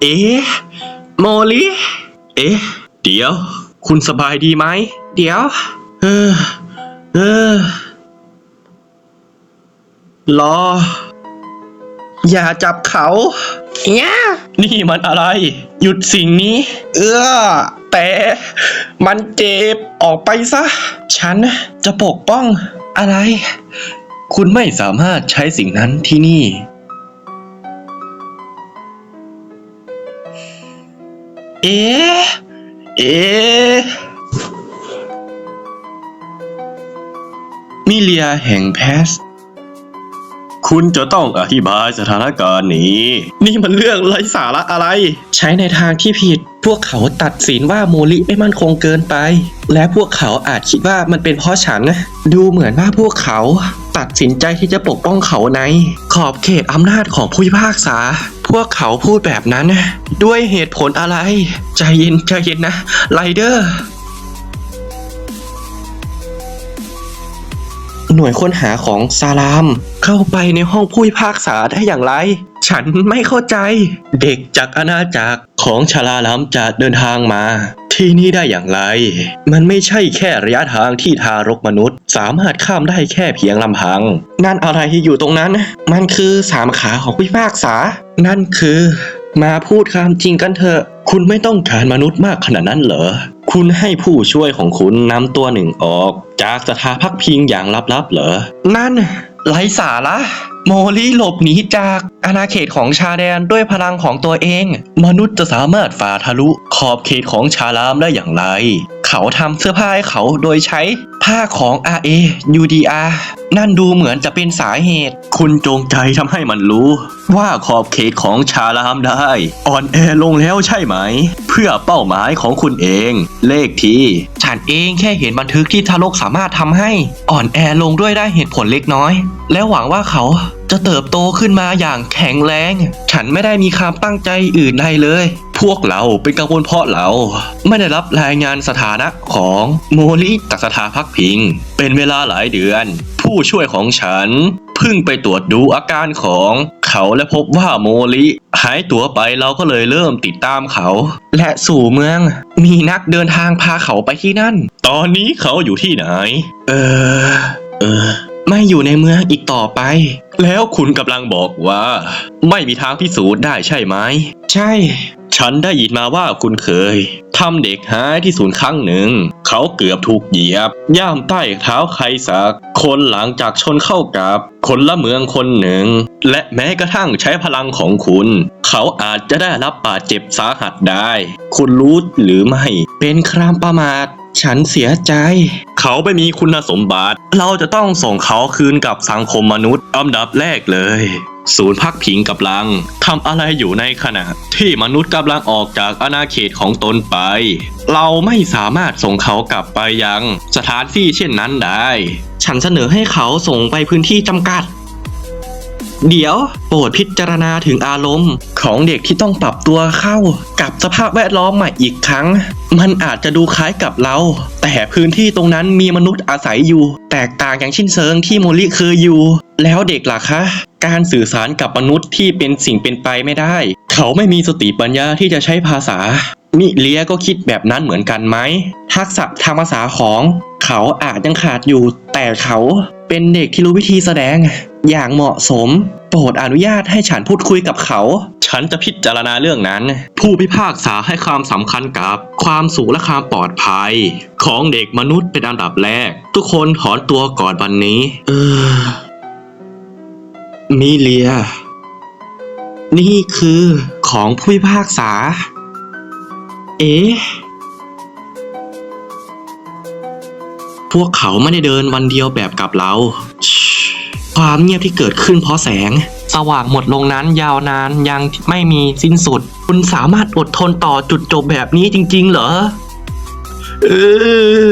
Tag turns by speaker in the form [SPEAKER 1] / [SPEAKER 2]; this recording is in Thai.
[SPEAKER 1] เอ๊ะโมลิ เอ๊ะ เดี๋ยว คุณสบายดีไหม เดี๋ยว เออ เออ รอ อย่าจับเขาเนี่ยนี่มันอะไร หยุดสิ่งนี้ เออแต่มันเจ็บ ออกไปซะ ฉันจะปกป้องอะไร คุณไม่สามารถใช้สิ่งนั้นที่นี่ เอ๊ะ เอ๊ะ มิเลียแห่งแพส คุณจะต้องอธิบายสถานการณ์นี้ นี่มันเรื่องไร้สาระอะไร ใช้ในทางที่ผิด พวกเขาตัดสินว่าโมลิไม่มั่นคงเกินไป และพวกเขาอาจคิดว่ามันเป็นเพราะฉันดูเหมือนว่าพวกเขาตัดสินใจที่จะปกป้องเขาใน ขอบเขตอำนาจของผู้พิพากษา พวกเขาพูดแบบนั้น ด้วยเหตุผลอะไร ใจเย็นใจเย็นนะไรเดอร์ หน่วยค้นหาของซาลาม เข้าไปในห้องผู้พิพากษาได้อย่างไร ฉันไม่เข้าใจ เด็กจากอาณาจักรของชาลาลัมจะเดินทางมา ที่นี่ได้อย่างไร มันไม่ใช่แค่ระยะทางที่ทารกมนุษย์ สามารถข้ามได้แค่เพียงลำพัง นั่นอะไรที่อยู่ตรงนั้น มันคือสามขาของผู้พิพากษา นั่นคือ มาพูดความจริงกันเถอะ คุณไม่ต้องการมนุษย์มากขนาดนั้นเหรอ คุณให้ผู้ช่วยของคุณนำตัวหนึ่งออก จากสถานพักพิงอย่างลับๆเหรอ นั่นไร้สาระโมลี่หลบหนีจากอาณาเขตของชาแดนด้วยพลังของตัวเอง มนุษย์จะสามารถฝ่าทะลุขอบเขตของชาลามได้อย่างไร เขาทำเสื้อผ้าให้เขาโดยใช้ผ้าของ RA UDR นั่นดูเหมือนจะเป็นสาเหตุ คุณจงใจทำให้มันรู้ ว่าขอบเขตของชาลามได้ อ่อนแอลงแล้วใช่ไหม เพื่อเป้าหมายของคุณเอง เลขที่ ฉันเองแค่เห็นบันทึกที่ทารกสามารถทำให้อ่อนแอลงด้วยได้เหตุผลเล็กน้อย และหวังว่าเขาจะเติบโตขึ้นมาอย่างแข็งแรง ฉันไม่ได้มีความตั้งใจอื่นใดเลย พวกเราเป็นกังวลเพราะเรา ไม่ได้รับรายงานสถานะของโมลิจากสถาพักพิง เป็นเวลาหลายเดือน ผู้ช่วยของฉันเพิ่งไปตรวจดูอาการของ เขาและพบว่าโมลิ หายตัวไปเราก็เลยเริ่มติดตามเขา และสู่เมือง มีนักเดินทางพาเขาไปที่นั่น ตอนนี้เขาอยู่ที่ไหน เออ เออ ไม่อยู่ในเมืองอีกต่อไป แล้วคุณกำลังบอกว่า ไม่มีทางพิสูจน์ได้ใช่ไหม ใช่ ฉันได้ยินมาว่าคุณเคย ทำเด็กหายที่ศูนย์ครั้งหนึ่ง เขาเกือบถูกเหยียบ ย่ามใต้เท้าใครสัก คนหลังจากชนเข้ากับคนละเมืองคนหนึ่ง และแม้กระทั่งใช้พลังของคุณ เขาอาจจะได้รับบาดเจ็บสาหัสได้ คุณรู้หรือไม่ เป็นครามประมาท ฉันเสียใจ เขาไม่มีคุณสมบัติ เราจะต้องส่งเขาคืนกับสังคมมนุษย์อันดับแรกเลย ศูนย์พักพิงกำลังทำอะไรอยู่ในขณะ ที่มนุษย์กำลังออกจากอาณาเขตของตนไป เราไม่สามารถส่งเขากลับไปยังสถานที่เช่นนั้นได้ ฉันเสนอให้เขาส่งไปพื้นที่จำกัด เดี๋ยวโปรดพิจารณาถึงอารมณ์ ของเด็กที่ต้องปรับตัวเข้า กับสภาพแวดล้อมใหม่อีกครั้ง มันอาจจะดูคล้ายกับเรา แต่พื้นที่ตรงนั้นมีมนุษย์อาศัยอยู่ แตกต่างอย่างชิ้นเชิงที่โมลิเคยอยู่ แล้วเด็กล่ะคะ การสื่อสารกับมนุษย์ที่เป็นสิ่งเป็นไปไม่ได้ เขาไม่มีสติปัญญาที่จะใช้ภาษา มิเลียก็คิดแบบนั้นเหมือนกันไหม ทักษะทางภาษาของเขาอาจยังขาดอยู่ แต่เขาเป็นเด็กที่รู้วิธีแสดง อย่างเหมาะสม โปรดอนุญาตให้ฉันพูดคุยกับเขา ฉันจะพิจารณาเรื่องนั้น ผู้พิพากษาให้ความสำคัญกับ ความสูงและความปลอดภัย ของเด็กมนุษย์เป็นอันดับแรก ทุกคนถอนตัวก่อนวันนี้ เออ มิเลีย นี่คือของผู้พิพากษา เอ๊ะ พวกเขาไม่ได้เดินวันเดียวแบบกับเรา ความเงียบที่เกิดขึ้นเพราะแสง สว่างหมดลงนั้นยาวนานยังไม่มีสิ้นสุด คุณสามารถอดทนต่อจุดจบแบบนี้จริง ๆ เหรอ เออ